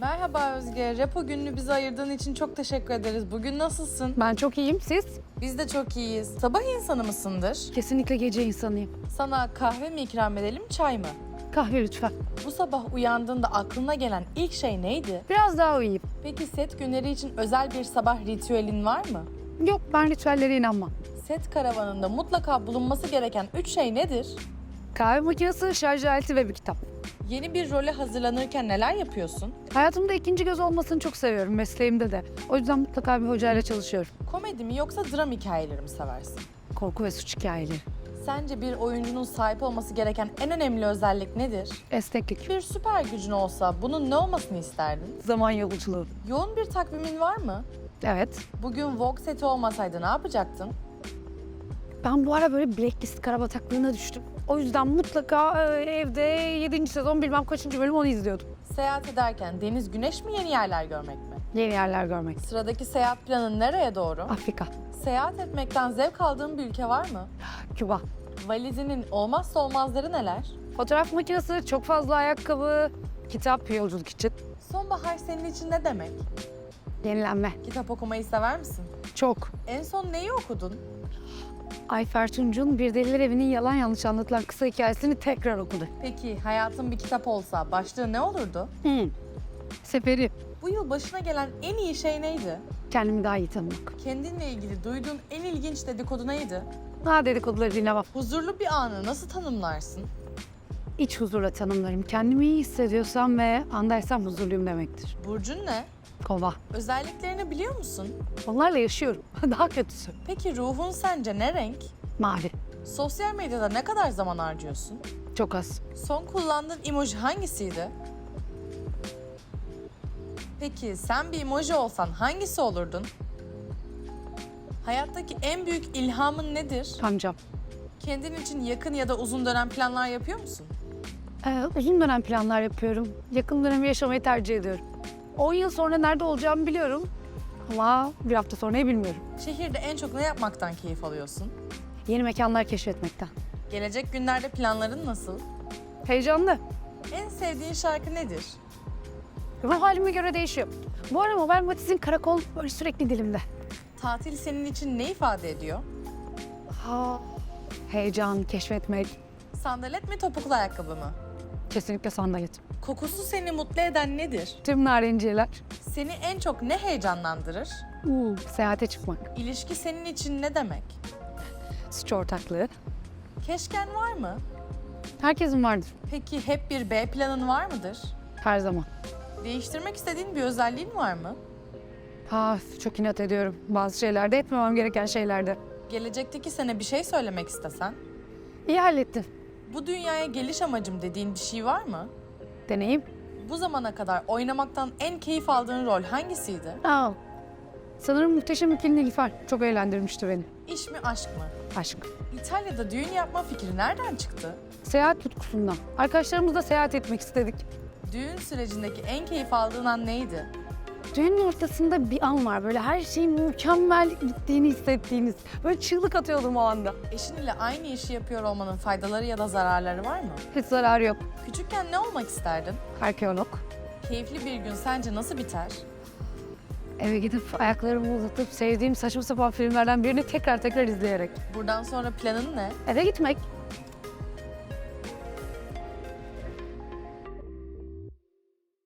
Merhaba Özge. Repo gününü bize ayırdığın için çok teşekkür ederiz. Bugün nasılsın? Ben çok iyiyim. Siz? Biz de çok iyiyiz. Sabah insanı mısındır? Kesinlikle gece insanıyım. Sana kahve mi ikram edelim, çay mı? Kahve lütfen. Bu sabah uyandığında aklına gelen ilk şey neydi? Biraz daha uyuyayım. Peki set günleri için özel bir sabah ritüelin var mı? Yok ben ritüellere inanmam. Set karavanında mutlaka bulunması gereken üç şey nedir? Kahve makinesi, şarj aleti ve bir kitap. Yeni bir role hazırlanırken neler yapıyorsun? Hayatımda ikinci göz olmasını çok seviyorum mesleğimde de. O yüzden mutlaka bir hocayla çalışıyorum. Komedi mi yoksa dram hikayeleri mi seversin? Korku ve suç hikayeleri. Sence bir oyuncunun sahip olması gereken en önemli özellik nedir? Esneklik. Bir süper gücün olsa bunun ne olmasını isterdin? Zaman yolculuğu. Yoğun bir takvimin var mı? Evet. Bugün Vogue seti olmasaydı ne yapacaktın? Ben bu ara böyle blacklist karabataklığına düştüm. O yüzden mutlaka e, evde 7. sezon bilmem kaçıncı bölüm onu izliyordum. Seyahat ederken deniz, güneş mi yeni yerler görmek mi? Yeni yerler görmek. Sıradaki seyahat planın nereye doğru? Afrika, Seyahat etmekten zevk aldığın bir ülke var mı? Küba. Valizinin olmazsa olmazları neler? Fotoğraf makinesi, çok fazla ayakkabı, kitap yolculuk için. Sonbahar senin için ne demek? Yenilenme. Kitap okumayı sever misin? Çok. En son neyi okudun? Ayfer Tunç'un Bir Deliler Evi'nin yalan yanlış anlatılan kısa hikayesini tekrar okudu. Peki hayatın bir kitap olsa başlığı ne olurdu? Hmm. Seferi. Bu yıl başına gelen en iyi şey neydi? Kendimi daha iyi tanımak. Kendinle ilgili duyduğun en ilginç dedikodu neydi? Daha dedikoduları dinlemem. Huzurlu bir anı nasıl tanımlarsın? İç huzurla tanımlarım. Kendimi iyi hissediyorsam ve andaysam huzurluyum demektir. Burcun ne? Kova. Özelliklerini biliyor musun? Onlarla yaşıyorum. daha kötüsü. Peki ruhun sence ne renk? Mavi. Sosyal medyada ne kadar zaman harcıyorsun? Çok az. Son kullandığın emoji hangisiydi? Peki sen bir emoji olsan hangisi olurdun? Hayattaki en büyük ilhamın nedir? Amcam. Kendin için yakın ya da uzun dönem planlar yapıyor musun? Ee, uzun dönem planlar yapıyorum. Yakın dönemi yaşamayı tercih ediyorum. 10 yıl sonra nerede olacağımı biliyorum. Ama bir hafta sonrayı bilmiyorum. Şehirde en çok ne yapmaktan keyif alıyorsun? Yeni mekanlar keşfetmekten. Gelecek günlerde planların nasıl? Heyecanlı. En sevdiğin şarkı nedir? Ruh halime göre değişiyor. Bu ara Mobile Matiz'in karakol böyle sürekli dilimde. Tatil senin için ne ifade ediyor? Ha, heyecan, keşfetmek. Sandalet mi topuklu ayakkabı mı? Kesinlikle sandalet. Kokusu seni mutlu eden nedir? Tüm narenciyeler. Seni en çok ne heyecanlandırır? Uuu, seyahate çıkmak. İlişki senin için ne demek? Suç ortaklığı. Keşken var mı? Herkesin vardır. Peki hep bir B planın var mıdır? Her zaman. Değiştirmek istediğin bir özelliğin var mı? Ha, çok inat ediyorum. Bazı şeylerde etmemem gereken şeylerde. Gelecekteki sene bir şey söylemek istesen? İyi hallettin. Bu dünyaya geliş amacım dediğin bir şey var mı? Deneyim. Bu zamana kadar oynamaktan en keyif aldığın rol hangisiydi? Aa, sanırım muhteşem ikili Nilüfer. Çok eğlendirmişti beni. İş mi aşk mı? Aşk. İtalya'da düğün yapma fikri nereden çıktı? Seyahat tutkusundan. Arkadaşlarımızla seyahat etmek istedik. Düğün sürecindeki en keyif aldığın an neydi? Düğünün ortasında bir an var. Böyle her şeyin mükemmel gittiğini hissettiğiniz. Böyle çığlık atıyordum o anda. Eşin ile aynı işi yapıyor olmanın faydaları ya da zararları var mı? Hiç zararı yok. Küçükken ne olmak isterdin? Arkeolog. Keyifli bir gün sence nasıl biter? Eve gidip ayaklarımı uzatıp sevdiğim saçma sapan filmlerden birini tekrar tekrar izleyerek. Buradan sonra planın ne? Eve gitmek.